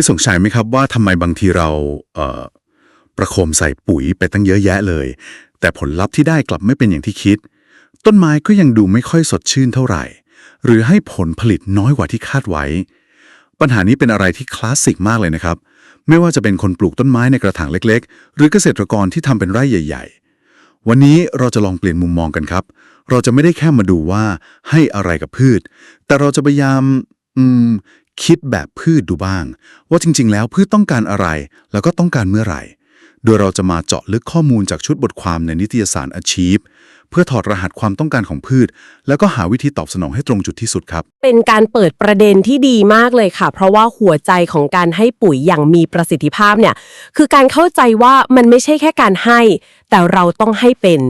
ยสงสัยไหมครับว่าทำไมบางทีเราเอ่อประโคมใส่ปุ๋ยไปตั้งเยอะแยะเลย แต่ผลลัพธ์ที่ได้กลับไม่เป็นอย่างที่คิด ต้นไม้ก็ยังดูไม่ค่อยสดชื่นเท่าไหร่ หรือให้ผลผลิตน้อยกว่าที่คาดไว้ ปัญหานี้เป็นอะไรที่คลาสสิกมากเลยนะครับ ไม่ว่าจะเป็นคนปลูกต้นไม้ในกระถางเล็ก ๆ หรือเกษตรกรที่ทำเป็นไร่ใหญ่ ๆ วันนี้เราจะลองเปลี่ยนมุมมองกันครับ เราจะไม่ได้แค่มาดูว่าให้อะไรกับพืช แต่เราจะพยายามอืม คิดแบบพืชดูบ้าง ว่าจริง ๆ แล้วพืชต้องการอะไร แล้วก็ต้องการเมื่อไหร่ โดยเราจะมาเจาะลึกข้อมูลจากชุดบทความในนิตยสาร Achieve เพื่อถอดรหัสความต้องการของพืช แล้วก็หาวิธีตอบสนองให้ตรงจุดที่สุดครับ เป็นการเปิดประเด็นที่ดีมากเลยค่ะ เพราะว่าหัวใจของการให้ปุ๋ยอย่างมีประสิทธิภาพเนี่ยคือการเข้าใจว่ามันไม่ใช่แค่การให้ แต่เราต้องให้เป็น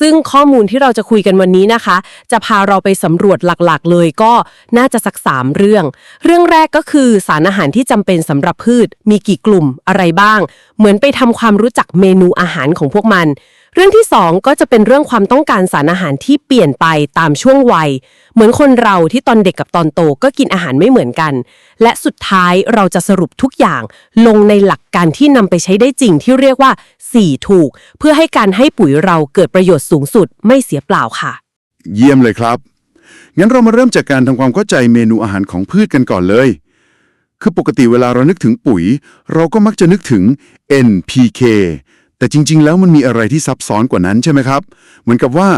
ซึ่งข้อมูลที่เราจะคุยกันวันนี้นะคะ จะพาเราไปสำรวจหลักๆ เลยก็น่าจะสักสามเรื่อง เรื่องแรกก็คือสารอาหารที่จำเป็นสำหรับพืช มีกี่กลุ่มอะไรบ้าง เหมือนไปทำความรู้จักเมนูอาหารของพวกมันเรื่องที่ 2 ก็จะเป็นเรื่องความต้องการสารอาหารที่เปลี่ยนไปตามช่วงวัย เหมือนคนเราที่ตอนเด็กกับตอนโตก็กินอาหารไม่เหมือนกัน และสุดท้ายเราจะสรุปทุกอย่าง ลงในหลักการที่นำไปใช้ได้จริงที่เรียกว่า 4 ถูก เพื่อให้การให้ปุ๋ยเราเกิดประโยชน์สูงสุดไม่เสียเปล่าค่ะ เยี่ยมเลยครับ งั้นเรามาเริ่มจากการทำความเข้าใจเมนูอาหารของพืชกันก่อนเลย คือปกติเวลาเรานึกถึงปุ๋ย เราก็มักจะนึกถึง NPK แต่จริง ๆ แล้วมันมีอะไรที่ซับซ้อนกว่านั้นใช่ไหมครับ เหมือนกับว่า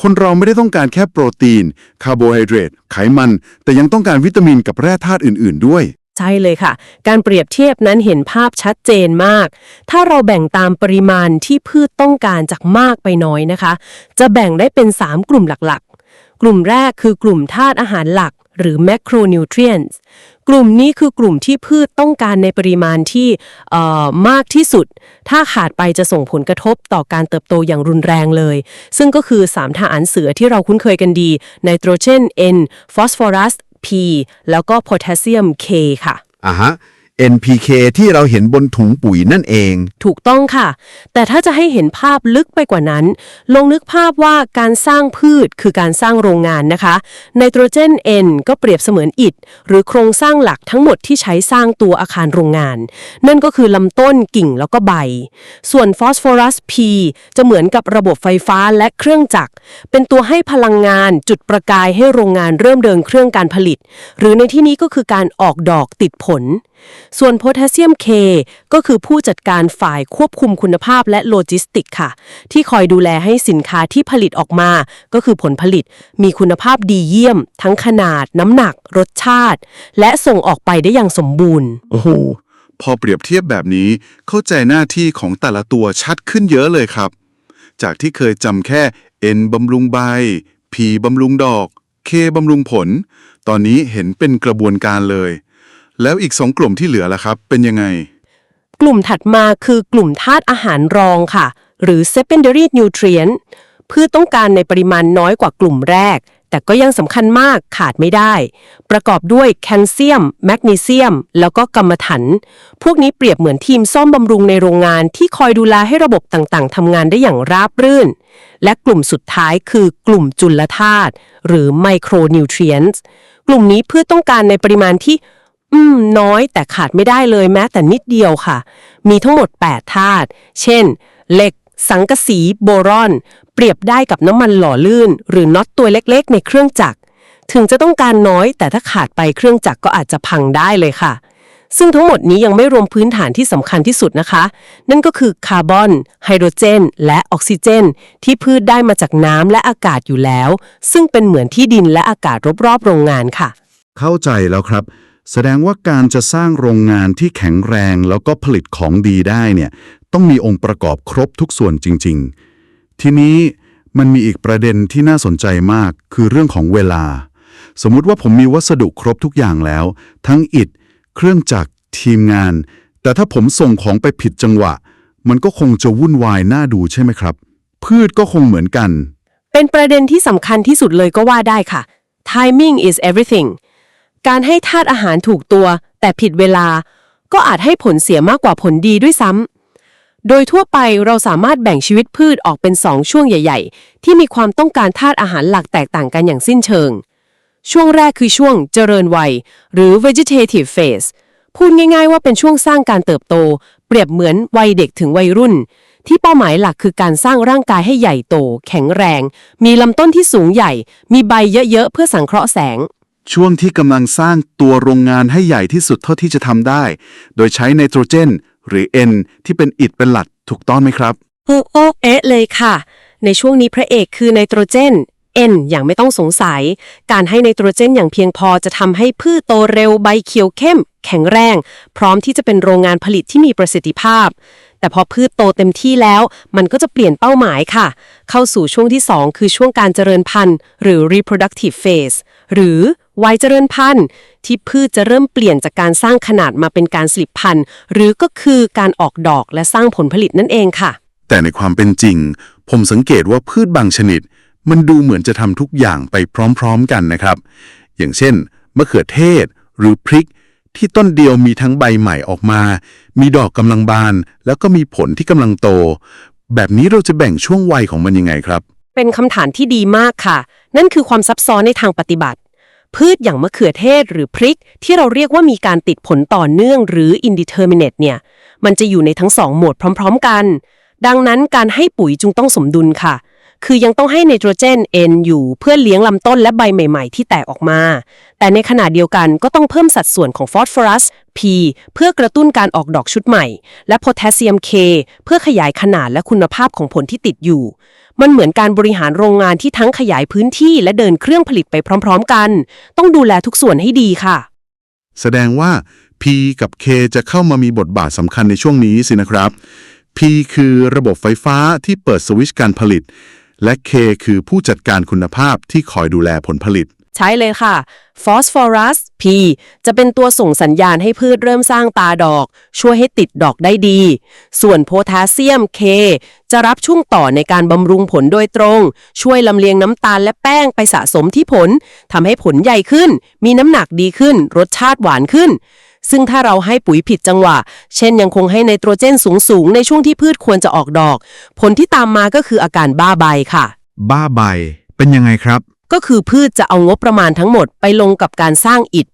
คนเราไม่ได้ต้องการแค่โปรตีน คาร์โบไฮเดรต ไขมัน แต่ยังต้องการวิตามินกับแร่ธาตุอื่น ๆ ด้วย ใช่เลยค่ะ การเปรียบเทียบนั้นเห็นภาพชัดเจนมาก ถ้าเราแบ่งตามปริมาณที่พืชต้องการจากมากไปน้อยนะคะ จะแบ่งได้เป็น 3 กลุ่มหลักๆ กลุ่มแรกคือกลุ่มธาตุอาหารหลัก หรือ macronutrients กลุ่มนี้คือกลุ่มที่พืชต้องการในปริมาณที่เอ่อมากที่สุด ถ้าขาดไปจะส่งผลกระทบต่อการเติบโตอย่างรุนแรงเลย ซึ่งก็คือสามทหารเสือที่เราคุ้นเคยกันดีไนโตรเจน N ฟอสฟอรัส P แล้วก็โพแทสเซียม K ค่ะอ่าฮะ NPK ที่เราเห็นบนถุงปุ๋ยนั่นเอง ถูกต้องค่ะ แต่ถ้าจะให้เห็นภาพลึกไปกว่านั้น ลองนึกภาพว่าการสร้างพืชคือการสร้างโรงงานนะคะ ไนโตรเจน N ก็เปรียบเสมือนอิฐ หรือโครงสร้างหลักทั้งหมดที่ใช้สร้างตัวอาคารโรงงาน นั่นก็คือลำต้นกิ่งแล้วก็ใบ ส่วนฟอสฟอรัส P จะเหมือนกับระบบไฟฟ้าและเครื่องจักร เป็นตัวให้พลังงานจุดประกายให้โรงงานเริ่มเดินเครื่องการผลิต หรือในที่นี้ก็คือการออกดอกติดผล ส่วนโพแทสเซียม K ก็คือผู้จัดการฝ่ายควบคุมคุณภาพและโลจิสติกค่ะ ที่คอยดูแลให้สินค้าที่ผลิตออกมา ก็คือผลผลิตมีคุณภาพดีเยี่ยม ทั้งขนาด น้ำหนัก รสชาติ และส่งออกไปได้อย่างสมบูรณ์ โอ้โห พอเปรียบเทียบแบบนี้เข้าใจหน้าที่ของแต่ละตัวชัดขึ้นเยอะเลยครับ จากที่เคยจำแค่ N บำรุงใบ P บำรุงดอก K บำรุงผล ตอนนี้เห็นเป็นกระบวนการเลย แล้วอีกสองกลุ่มที่เหลือล่ะครับ เป็นยังไง กลุ่มถัดมาคือกลุ่มธาตุอาหารรองค่ะ หรือ secondary nutrient พืชต้องการในปริมาณน้อยกว่ากลุ่มแรก แต่ก็ยังสำคัญมากขาดไม่ได้ ประกอบด้วยแคลเซียม แมกนีเซียม แล้วก็กัมมันถัน พวกนี้เปรียบเหมือนทีมซ่อมบำรุงในโรงงานที่คอยดูแลให้ระบบต่างๆทำงานได้อย่างราบรื่น และกลุ่มสุดท้ายคือกลุ่มจุลธาตุหรือ micronutrients กลุ่มนี้พืชต้องการในปริมาณที่ อืม น้อยแต่ขาดไม่ได้เลยแม้แต่นิดเดียวค่ะ มีทั้งหมด 8 ธาตุ เช่น เหล็ก สังกะสี โบรอน เปรียบได้กับน้ำมันหล่อลื่น หรือน็อตตัวเล็กๆ ในเครื่องจักร ถึงจะต้องการน้อย แต่ถ้าขาดไปเครื่องจักรก็อาจจะพังได้เลยค่ะ ซึ่งทั้งหมดนี้ยังไม่รวมพื้นฐานที่สำคัญที่สุดนะคะ นั่นก็คือคาร์บอน ไฮโดรเจน และออกซิเจน ที่พืชได้มาจากน้ำและอากาศอยู่แล้ว ซึ่งเป็นเหมือนที่ดินและอากาศรอบๆโรงงานค่ะ เข้าใจแล้วครับ แสดงว่าการจะสร้างโรงงานที่แข็งแรงแล้วก็ผลิตของดีได้เนี่ยต้องมีองค์ประกอบครบทุกส่วนจริง ๆ ทีนี้มันมีอีกประเด็นที่น่าสนใจมากคือเรื่องของเวลา สมมุติว่าผมมีวัสดุครบทุกอย่างแล้ว ทั้งอิฐ เครื่องจักร ทีมงาน แต่ถ้าผมส่งของไปผิดจังหวะ มันก็คงจะวุ่นวายน่าดูใช่ไหมครับ พืชก็คงเหมือนกัน เป็นประเด็นที่สำคัญที่สุดเลยก็ว่าได้ค่ะ timing is everything การให้ธาตุอาหารถูกตัว แต่ผิดเวลา ก็อาจให้ผลเสียมากกว่าผลดีด้วยซ้ำโดยทั่วไปเราสามารถแบ่งชีวิตพืชออกเป็น2ช่วงใหญ่ ๆ ที่มีความต้องการธาตุอาหารหลักแตกต่างกันอย่างสิ้นเชิง ช่วงแรกคือช่วงเจริญวัย หรือ vegetative phase พูดง่ายๆว่าเป็นช่วงสร้างการเติบโต เปรียบเหมือนวัยเด็กถึงวัยรุ่น ที่เป้าหมายหลักคือการสร้างร่างกายให้ใหญ่โต แข็งแรง มีลำต้นที่สูงใหญ่ มีใบเยอะๆ เพื่อสังเคราะห์แสง ช่วงที่กำลังสร้างตัวโรงงานให้ใหญ่ที่สุดเท่าที่จะทำได้ โดยใช้ไนโตรเจน หรือ N ที่เป็นอิฐเป็นหลักถูกต้องไหมครับ โอ้โอเอ๊ะเลยค่ะ ในช่วงนี้พระเอกคือไนโตรเจน N อย่างไม่ต้องสงสัย การให้ไนโตรเจนอย่างเพียงพอจะทำให้พืชโตเร็วใบเขียวเข้ม แข็งแรง พร้อมที่จะเป็นโรงงานผลิตที่มีประสิทธิภาพ แต่พอพืชโตเต็มที่แล้ว มันก็จะเปลี่ยนเป้าหมายค่ะ เข้าสู่ช่วงที่ 2 คือช่วงการเจริญพันธุ์ หรือ reproductive phase หรือ วัยเจริญพันธุ์ ที่พืชจะเริ่มเปลี่ยนจากการสร้างขนาดมาเป็นการสลิบพันธุ์ หรือก็คือการออกดอกและสร้างผลผลิตนั่นเองค่ะ แต่ในความเป็นจริง ผมสังเกตว่าพืชบางชนิด มันดูเหมือนจะทำทุกอย่างไปพร้อมๆกันนะครับ อย่างเช่น มะเขือเทศ หรือพริก ที่ต้นเดียวมีทั้งใบใหม่ออกมา มีดอกกำลังบาน แล้วก็มีผลที่กำลังโต แบบนี้เราจะแบ่งช่วงวัยของมันยังไงครับ เป็นคำถามที่ดีมากค่ะ นั่นคือความซับซ้อนในทางปฏิบัติ พืชอย่างมะเขือเทศหรือพริก ที่เราเรียกว่ามีการติดผลต่อเนื่องหรือ indeterminate เนี่ย มันจะอยู่ในทั้งสองโหมดพร้อม ๆ กัน ดังนั้นการให้ปุ๋ยจึงต้องสมดุลค่ะ คือยังต้องให้ไนโตรเจน N อยู่เพื่อเลี้ยงลำต้นและใบใหม่ๆ ที่แตกออกมา แต่ในขณะเดียวกันก็ต้องเพิ่มสัดส่วนของฟอสฟอรัส P เพื่อกระตุ้นการออกดอกชุดใหม่ และโพแทสเซียม K เพื่อขยายขนาดและคุณภาพของผลที่ติดอยู่ มันเหมือนการบริหารโรงงานที่ทั้งขยายพื้นที่และเดินเครื่องผลิตไปพร้อม ๆ กัน ต้องดูแลทุกส่วนให้ดีค่ะ แสดงว่า P กับ K จะเข้ามามีบทบาทสำคัญในช่วงนี้สินะครับ P คือระบบไฟฟ้าที่เปิดสวิตช์การผลิต และ K คือผู้จัดการคุณภาพที่คอยดูแลผลผลิต ใช่เลยค่ะฟอสฟอรัส P จะเป็นตัวส่งสัญญาณให้พืชเริ่มสร้างตาดอก ช่วยให้ติดดอกได้ดี ส่วนโพแทสเซียม K จะรับช่วงต่อในการบำรุงผลโดยตรง ช่วยลำเลียงน้ำตาลและแป้งไปสะสมที่ผลทำให้ผลใหญ่ขึ้น มีน้ำหนักดีขึ้น รสชาติหวานขึ้น ซึ่งถ้าเราให้ปุ๋ยผิดจังหวะ เช่นยังคงให้ไนโตรเจนสูงๆ ในช่วงที่พืชควรจะออกดอก ผลที่ตามมาก็คืออาการบ้าใบค่ะ บ้าใบ เป็นยังไงครับ ก็คือพืชจะเอางบประมาณทั้งหมดไปลงกับการสร้างอิฐ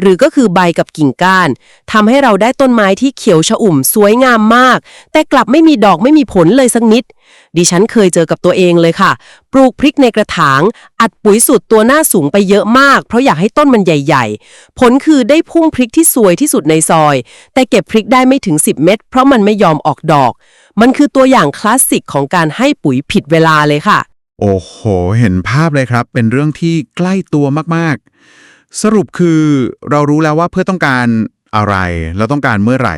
หรือก็คือใบกับกิ่งก้านทำให้เราได้ต้นไม้ที่เขียวชอุ่มสวยงามมาก แต่กลับไม่มีดอกไม่มีผลเลยสักนิด ดิฉันเคยเจอกับตัวเองเลยค่ะ ปลูกพริกในกระถาง อัดปุ๋ยสูตรตัวหน้าสูงไปเยอะมาก เพราะอยากให้ต้นมันใหญ่ ๆ ผลคือได้พุ่งพริกที่สวยที่สุดในซอย แต่เก็บพริกได้ไม่ถึง 10 เม็ดเพราะมันไม่ยอมออกดอก มันคือตัวอย่างคลาสสิกของการให้ปุ๋ยผิดเวลาเลยค่ะ โอ้โห เห็นภาพเลยครับ เป็นเรื่องที่ใกล้ตัวมากๆ สรุปคือเรารู้แล้วว่าเพื่อต้องการอะไรเราต้องการเมื่อไหร่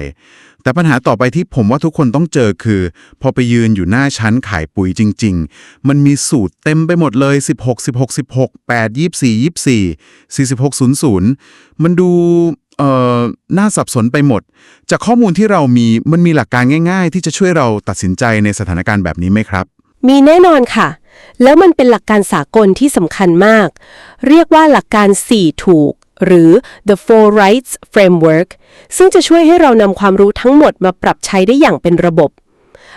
แต่ปัญหาต่อไปที่ผมว่าทุกคนต้องเจอคือ พอไปยืนอยู่หน้าชั้นขายปุ๋ยจริง ๆ มันมีสูตรเต็มไปหมดเลย 16 16 16 8 24 24 46 00 มันดูเอ่อน่าสับสนไปหมด จากข้อมูลที่เรามีมันมีหลักการง่าย ๆ ที่จะช่วยเราตัดสินใจในสถานการณ์แบบนี้ไหมครับ มีแน่นอนค่ะ แล้วมันเป็นหลักการสากลที่สำคัญมาก เรียกว่าหลักการ 4 ถูก หรือ the four rights framework ซึ่งจะช่วยให้เรานำความรู้ทั้งหมดมาปรับใช้ได้อย่างเป็นระบบ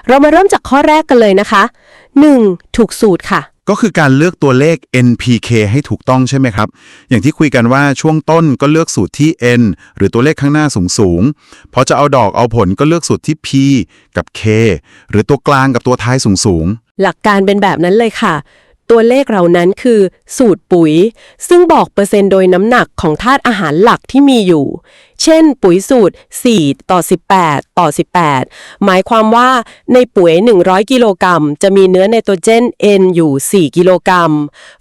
เรามาเริ่มจากข้อแรกกันเลยนะคะ 1. ถูกสูตรค่ะ ก็คือการเลือกตัวเลข NPK ให้ถูกต้องใช่ไหมครับ อย่างที่คุยกันว่าช่วงต้นก็เลือกสูตรที่ N หรือตัวเลขข้างหน้าสูงสูงพอจะเอาดอกเอาผลก็เลือกสูตรที่ P กับ K หรือตัวกลางกับตัวท้ายสูงสูง หลักการเป็นแบบนั้นเลยค่ะ ตัวเลขเหล่านั้นคือ สูตรปุ๋ย ซึ่งบอกเปอร์เซ็นต์โดยน้ำหนักของธาตุอาหารหลักที่มีอยู่ เช่น ปุ๋ยสูตร 4 ต่อ 18 ต่อ 18 หมายความว่าในปุ๋ย 100 กิโลกรัม จะมีเนื้อไนโตรเจน N อยู่ 4 กิโลกรัม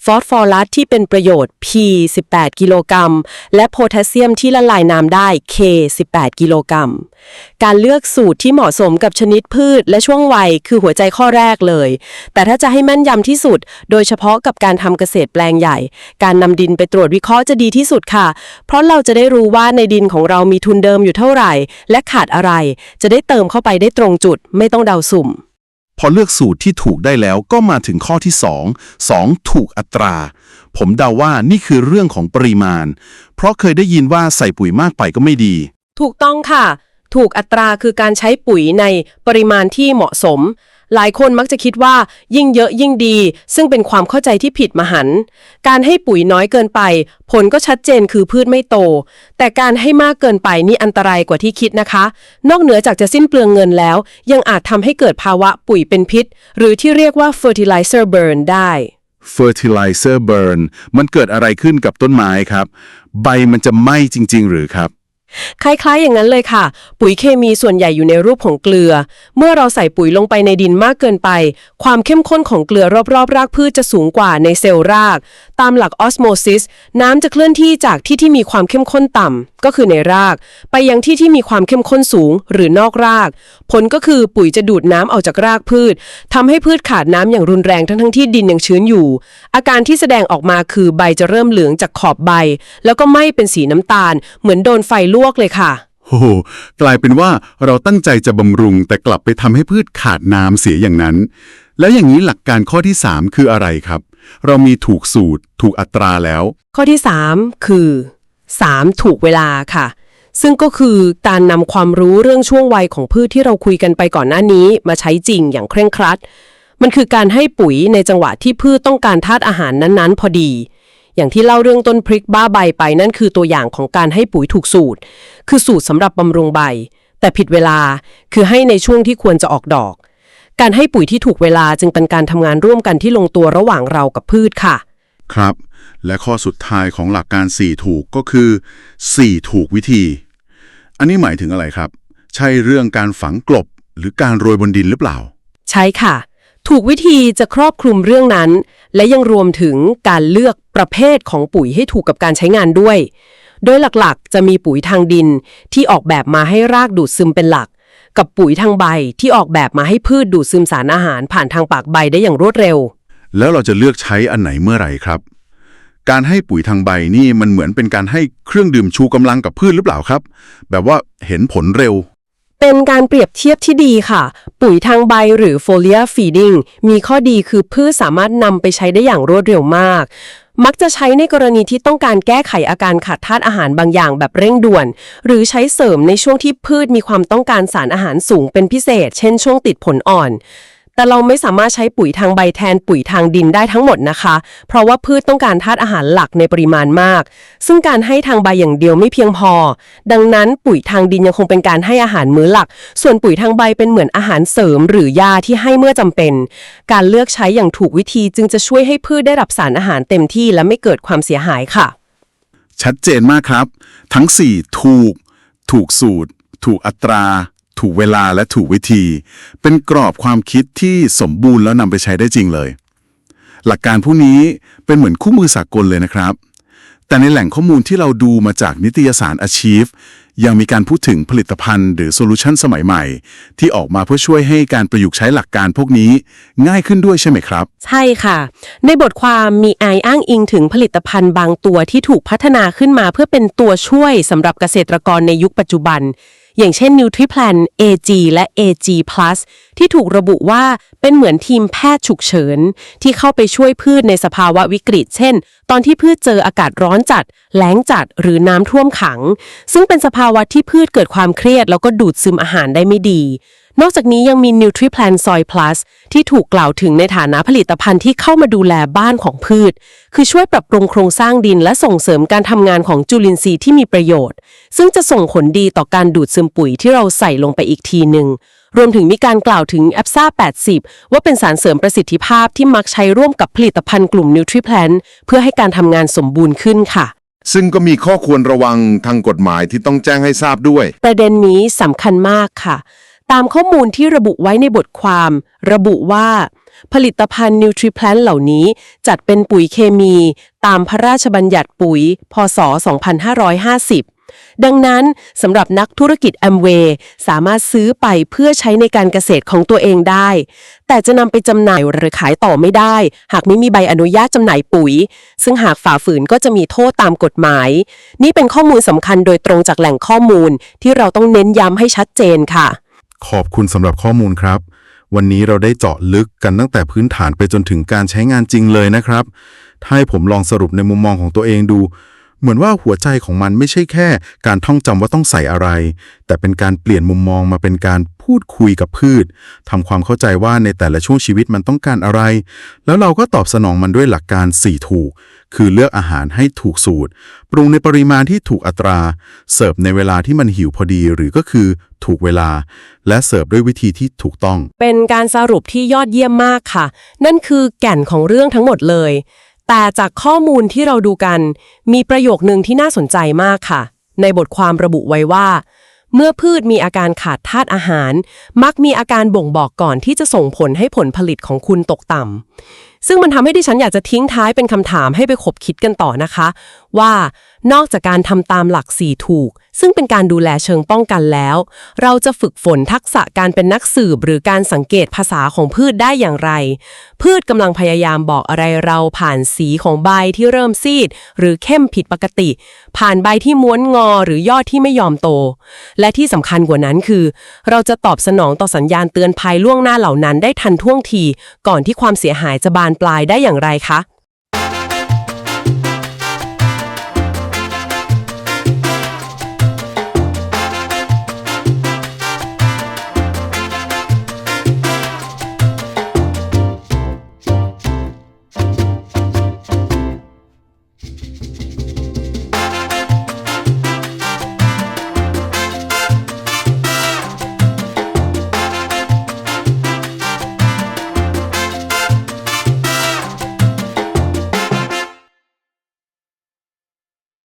ฟอสฟอรัสที่เป็นประโยชน์ P 18 กิโลกรัม และโพแทสเซียมที่ละลายน้ำได้ K 18 กิโลกรัม การเลือกสูตรที่เหมาะสมกับชนิดพืชและช่วงวัยคือหัวใจข้อแรกเลย แต่ถ้าจะให้แม่นยำที่สุด โดยเฉพาะกับการทำเกษตรแปลงใหญ่ การนำดินไปตรวจวิเคราะห์จะดีที่สุดค่ะ เพราะเราจะได้รู้ว่าในดินของเรามีทุนเดิมอยู่เท่าไหร่ และขาดอะไร จะได้เติมเข้าไปได้ตรงจุด ไม่ต้องเดาสุ่ม พอเลือกสูตรที่ถูกได้แล้วก็มาถึงข้อที่ 2 2 ถูกอัตรา ผมเดาว่านี่คือเรื่องของปริมาณ เพราะเคยได้ยินว่าใส่ปุ๋ยมากไปก็ไม่ดี ถูกต้องค่ะ ถูกอัตราคือการใช้ปุ๋ยในปริมาณที่เหมาะสม หลายคนมักจะคิดว่ายิ่งเยอะยิ่งดี ซึ่งเป็นความเข้าใจที่ผิดมหันต์การให้ปุ๋ยน้อยเกินไป ผลก็ชัดเจนคือพืชไม่โต แต่การให้มากเกินไปนี่อันตรายกว่าที่คิดนะคะ นอกเหนือจากจะสิ้นเปลืองเงินแล้ว ยังอาจทำให้เกิดภาวะปุ๋ยเป็นพิษ หรือที่เรียกว่า fertilizer burn ได้ fertilizer burn มันเกิดอะไรขึ้นกับต้นไม้ครับ ใบมันจะไหม้จริง ๆ หรือครับ คล้ายๆ อย่างนั้นเลยค่ะ ปุ๋ยเคมีส่วนใหญ่อยู่ในรูปของเกลือ เมื่อเราใส่ปุ๋ยลงไปในดินมากเกินไป ความเข้มข้นของเกลือรอบๆ รากพืชจะสูงกว่าในเซลล์ราก ตามหลักออสโมซิส น้ำจะเคลื่อนที่จากที่ที่มีความเข้มข้นต่ำก็คือในราก ไปยังที่ที่มีความเข้มข้นสูงหรือนอกราก ผลก็คือปุ๋ยจะดูดน้ำออกจากรากพืชทำให้พืชขาดน้ำอย่างรุนแรงทั้งๆที่ดินยังชื้นอยู่ อาการที่แสดงออกมาคือใบจะเริ่มเหลืองจากขอบใบ แล้วก็ไหม้เป็นสีน้ำตาล เหมือนโดนไฟลวกเลยค่ะโอ้โหกลายเป็นว่าเราตั้งใจจะบำรุงแต่กลับไปทำให้พืชขาดน้ำเสียอย่างนั้น แล้วอย่างนี้หลักการข้อที่ 3 คืออะไรครับ เรามีถูกสูตร ถูกอัตราแล้ว ข้อที่ 3 คือ 3 ถูกเวลาค่ะ ซึ่งก็คือการนำความรู้เรื่องช่วงวัยของพืชที่เราคุยกันไปก่อนหน้านี้ มาใช้จริงอย่างเคร่งครัด มันคือการให้ปุ๋ยในจังหวะที่พืชต้องการธาตุอาหารนั้นๆ พอดี อย่างที่เล่าเรื่องต้นพริกบ้าใบไปนั่นคือตัวอย่างของการให้ปุ๋ยถูกสูตร คือสูตรสำหรับบำรุงใบ แต่ผิดเวลาคือให้ในช่วงที่ควรจะออกดอก การให้ปุ๋ยที่ถูกเวลาจึงเป็นการทำงานร่วมกันที่ลงตัวระหว่างเรากับพืชค่ะ ครับ และข้อสุดท้ายของหลักการ 4 ถูกก็คือ 4 ถูกวิธี อันนี้หมายถึงอะไรครับ ใช่เรื่องการฝังกลบหรือการโรยบนดินหรือเปล่า ใช่ค่ะ ถูกวิธีจะครอบคลุมเรื่องนั้น และยังรวมถึงการเลือกประเภทของปุ๋ยให้ถูกกับการใช้งานด้วย โดยหลักๆ จะมีปุ๋ยทางดินที่ออกแบบมาให้รากดูดซึมเป็นหลัก กับปุ๋ยทางใบที่ออกแบบมาให้พืชดูดซึมสารอาหารผ่านทางปากใบได้อย่างรวดเร็ว แล้วเราจะเลือกใช้อันไหนเมื่อไหร่ครับ การให้ปุ๋ยทางใบนี่มันเหมือนเป็นการให้เครื่องดื่มชูกำลังกับพืชหรือเปล่าครับ แบบว่าเห็นผลเร็ว เป็นการเปรียบเทียบที่ดีค่ะ ปุ๋ยทางใบหรือ foliar feeding มีข้อดีคือพืชสามารถนำไปใช้ได้อย่างรวดเร็วมากมักจะใช้ในกรณีที่ต้องการแก้ไขอาการขาดธาตุอาหารบางอย่างแบบเร่งด่วน หรือใช้เสริมในช่วงที่พืชมีความต้องการสารอาหารสูงเป็นพิเศษ เช่นช่วงติดผลอ่อน แต่เราไม่สามารถใช้ปุ๋ยทางใบแทนปุ๋ยทางดินได้ทั้งหมดนะคะ เพราะว่าพืชต้องการธาตุอาหารหลักในปริมาณมาก ซึ่งการให้ทางใบอย่างเดียวไม่เพียงพอ ดังนั้นปุ๋ยทางดินยังคงเป็นการให้อาหารมื้อหลัก ส่วนปุ๋ยทางใบเป็นเหมือนอาหารเสริม หรือยาที่ให้เมื่อจำเป็น การเลือกใช้อย่างถูกวิธีจึงจะช่วยให้พืชได้รับสารอาหารเต็มที่และไม่เกิดความเสียหายค่ะ ชัดเจนมากครับ ทั้ง 4 ถูก ถูกสูตร ถูกอัตรา ถูกเวลาและถูกวิธี เป็นกรอบความคิดที่สมบูรณ์แล้วนำไปใช้ได้จริงเลย หลักการพวกนี้เป็นเหมือนคู่มือสากลเลยนะครับ แต่ในแหล่งข้อมูลที่เราดูมาจากนิตยสาร Achieve ยังมีการพูดถึงผลิตภัณฑ์หรือโซลูชันสมัยใหม่ ที่ออกมาเพื่อช่วยให้การประยุกต์ใช้หลักการพวกนี้ง่ายขึ้นด้วยใช่ไหมครับ ใช่ค่ะ ในบทความมีไออ้างอิงถึงผลิตภัณฑ์บางตัวที่ถูกพัฒนาขึ้นมาเพื่อเป็นตัวช่วยสำหรับเกษตรกรในยุคปัจจุบัน อย่างเช่น NutriPlan AG และ AG Plus ที่ถูกระบุว่าเป็นเหมือนทีมแพทย์ฉุกเฉิน ที่เข้าไปช่วยพืชในสภาวะวิกฤต เช่น ตอนที่พืชเจออากาศร้อนจัด แล้งจัดหรือน้ำท่วมขัง ซึ่งเป็นสภาวะที่พืชเกิดความเครียด แล้วก็ดูดซึมอาหารได้ไม่ดี นอกจากนี้ยังมี NutriPlan Soy Plus ที่ถูกกล่าวถึงในฐานะผลิตภัณฑ์ที่เข้ามาดูแลบ้านของพืช คือช่วยปรับปรุงโครงสร้างดินและส่งเสริมการทำงานของจุลินทรีย์ที่มีประโยชน์ ซึ่งจะส่งผลดีต่อการดูดซึมปุ๋ยที่เราใส่ลงไปอีกทีหนึ่งรวมถึงมีการกล่าวถึง a p s a 80 ว่าเป็นสารเสริมประสิทธิภาพที่มักใช้ร่วมกับผลิตภัณฑ์กลุ่ม NutriPlan เพื่อให้การทำงานสมบูรณ์ขึ้นค่ะ ซึ่งก็มีข้อควรระวังทางกฎหมายที่ต้องแจ้งให้ทราบด้วย ประเด็นนี้สำคัญมากค่ะ ตามข้อมูลที่ระบุไว้ในบทความ ระบุว่า ผลิตภัณฑ์ NutriPlant เหล่านี้จัดเป็นปุ๋ยเคมี ตามพระราชบัญญัติปุ๋ย พศ 2550 ดังนั้นสำหรับนักธุรกิจ Amway สามารถซื้อไปเพื่อใช้ในการเกษตรของตัวเองได้ แต่จะนำไปจำหน่ายหรือขายต่อไม่ได้ หากไม่มีใบอนุญาตจำหน่ายปุ๋ย ซึ่งหากฝ่าฝืนก็จะมีโทษตามกฎหมาย นี่เป็นข้อมูลสำคัญโดยตรงจากแหล่งข้อมูลที่เราต้องเน้นย้ำให้ชัดเจนค่ะ ขอบคุณสำหรับข้อมูลครับ วันนี้เราได้เจาะลึกกันตั้งแต่พื้นฐานไปจนถึงการใช้งานจริงเลยนะครับ ถ้าให้ผมลองสรุปในมุมมองของตัวเองดู เหมือนว่าหัวใจของมันไม่ใช่แค่ การท่องจำว่าต้องใส่อะไร แต่เป็นการเปลี่ยนมุมมองมาเป็นการพูดคุยกับพืชทำความเข้าใจว่าในแต่ละช่วงชีวิตมันต้องการอะไร แล้วเราก็ตอบสนองมันด้วยหลักการ4ถูก คือเลือกอาหารให้ถูกสูตร ปรุงในปริมาณที่ถูกอัตรา เสิร์ฟในเวลาที่มันหิวพอดีหรือก็คือถูกเวลา และเสิร์ฟด้วยวิธีที่ถูกต้อง เป็นการสรุปที่ยอดเยี่ยมมากค่ะ นั่นคือแก่นของเรื่องทั้งหมดเลย แต่จากข้อมูลที่เราดูกัน มีประโยคหนึ่งที่น่าสนใจมากค่ะ ในบทความระบุไว้ว่าเมื่อพืชมีอาการขาดธาตุอาหาร มักมีอาการบ่งบอกก่อนที่จะส่งผลให้ผลผลิตของคุณตกต่ำ ซึ่งมันทำให้ดิฉันอยากจะทิ้งท้ายเป็นคำถามให้ไปขบคิดกันต่อนะคะ ว่านอกจากการทำตามหลักสี่ถูก ซึ่งเป็นการดูแลเชิงป้องกันแล้ว เราจะฝึกฝนทักษะการเป็นนักสืบหรือการสังเกตภาษาของพืชได้อย่างไร พืชกำลังพยายามบอกอะไรเราผ่านสีของใบที่เริ่มซีด หรือเข้มผิดปกติ ผ่านใบที่ม้วนงอหรือยอดที่ไม่ยอมโต และที่สำคัญกว่านั้นคือ เราจะตอบสนองต่อสัญญาณเตือนภัยล่วงหน้าเหล่านั้นได้ทันท่วงที ก่อนที่ความเสียหายจะบานปลายได้อย่างไรคะ